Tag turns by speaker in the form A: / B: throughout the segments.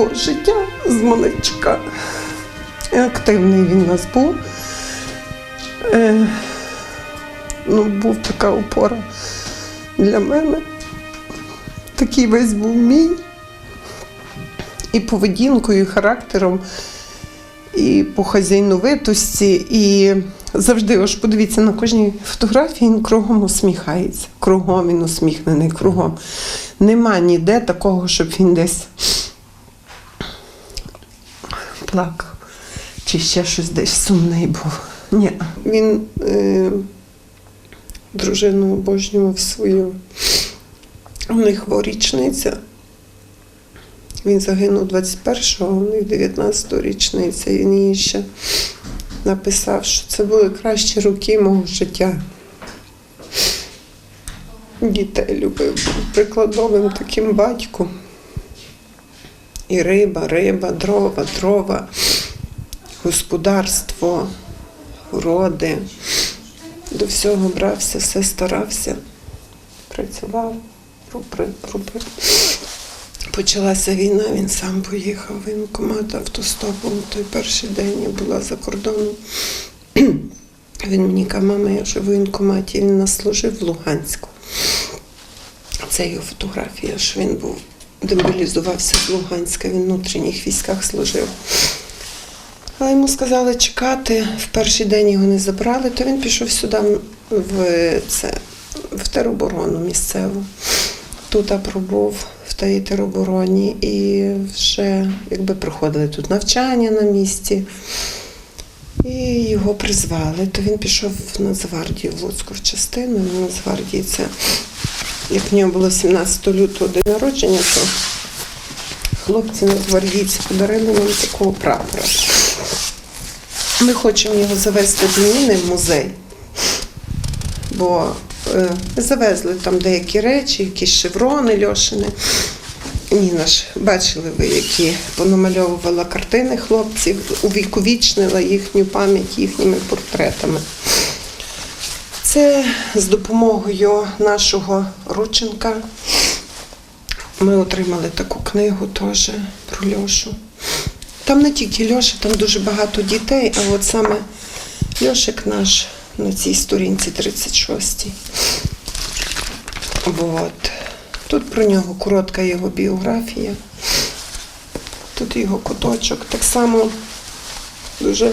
A: його життя з маличка. Активний він у нас був. Е, ну, був така опора для мене. Такий весь був мій. І поведінкою, і характером, і по хазяйновитості, і завжди, ось подивіться, на кожній фотографії він кругом усміхається. Кругом він усміхнений, кругом. Нема ніде такого, щоб він десь плакав чи ще щось десь сумний був. Ні. Він е, дружину обожнював свою. У них річниця. Він загинув 21-го, у них 19-го річниця. Він їй ще написав, що це були кращі роки мого життя. Дітей любив, прикладовим таким батьком. І риба, риба, дрова, дрова, господарство, уроди. До всього брався, все старався, працював, робив, робив. Почалася війна, він сам поїхав в воєнкомат автостопом. Той перший день я була за кордоном. Він мені каже, мама, я вже в воєнкоматі, він нас служив в Луганську. Це його фотографія, що він був, демобілізувався з Луганська, він в внутрішніх військах служив. Але йому сказали чекати, в перший день його не забрали, то він пішов сюди в, це, в тероборону місцеву. Тут пробув в тій теробороні і вже якби проходили тут навчання на місці. І його призвали, то він пішов в Нацгвардію в Луцьку в частину. В Нацгвардії це, як в нього було 17 лютого день народження, то хлопці нацгвардійці подарили нам такого прапора. Ми хочемо його завести до Ніни в музей, бо е, завезли там деякі речі, якісь шеврони Льошини. Ніна ж, бачили ви, які понамальовувала картини хлопців, увіковічнила їхню пам'ять їхніми портретами. Це з допомогою нашого Рученка. Ми отримали таку книгу теж про Льошу. Там не тільки Льоша, там дуже багато дітей, а от саме Льошик наш на цій сторінці 36. От. Тут про нього коротка його біографія. Тут його куточок. Так само дуже,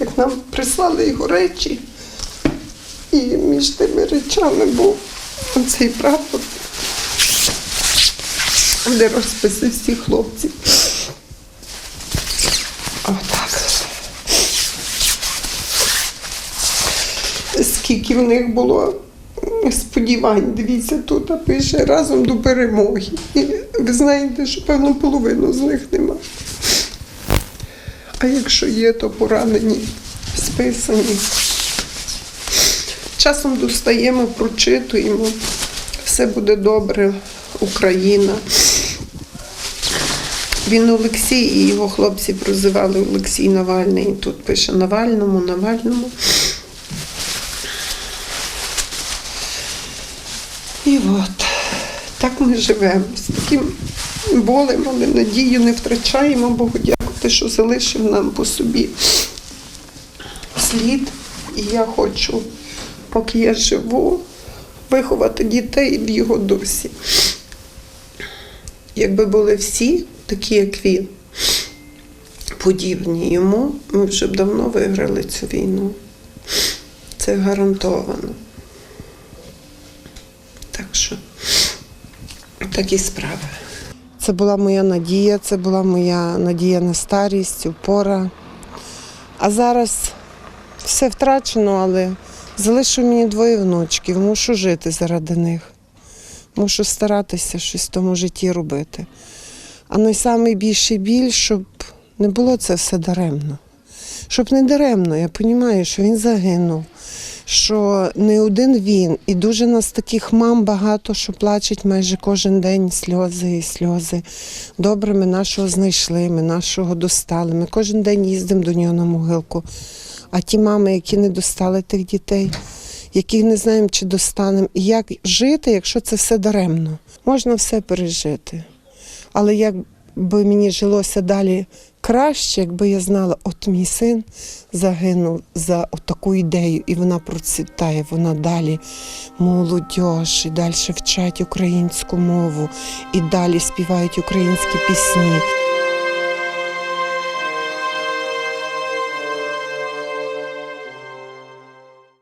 A: як нам прислали його речі. І між тими речами був оцей прапор, де розписи всіх хлопців. Отак. Скільки в них було сподівань, дивіться, тут пише разом до перемоги. І ви знаєте, що певно половину з них нема. А якщо є, то поранені, списані. Часом достаємо, прочитуємо. Все буде добре, Україна. Він Олексій і його хлопці прозивали Олексій Навальний. Тут пише Навальному, Навальному. І от так ми живемо з таким болем, але надію не втрачаємо, Богу дякувати, що залишив нам по собі слід. І я хочу, поки я живу, виховати дітей в його дусі. Якби були всі такі, як він, подібні йому, ми вже б давно виграли цю війну. Це гарантовано. Так що такі справи. Це була моя надія, це була моя надія на старість, опора. А зараз все втрачено, але залишив мені двоє внучків, мушу жити заради них. Мушу старатися щось в тому житті робити. А найбільший біль, щоб не було це все даремно. Щоб не даремно, я розумію, що він загинув, що не один він, і дуже нас таких мам багато, що плачуть майже кожен день сльози і сльози. Добре, ми нашого знайшли, ми нашого достали. Ми кожен день їздимо до нього на могилку. А ті мами, які не достали тих дітей, яких не знаємо, чи достанемо, і як жити, якщо це все даремно. Можна все пережити. Але як би мені жилося далі краще, якби я знала, от мій син загинув за таку ідею, і вона процвітає, вона далі молодь, і далі вчать українську мову, і далі співають українські пісні.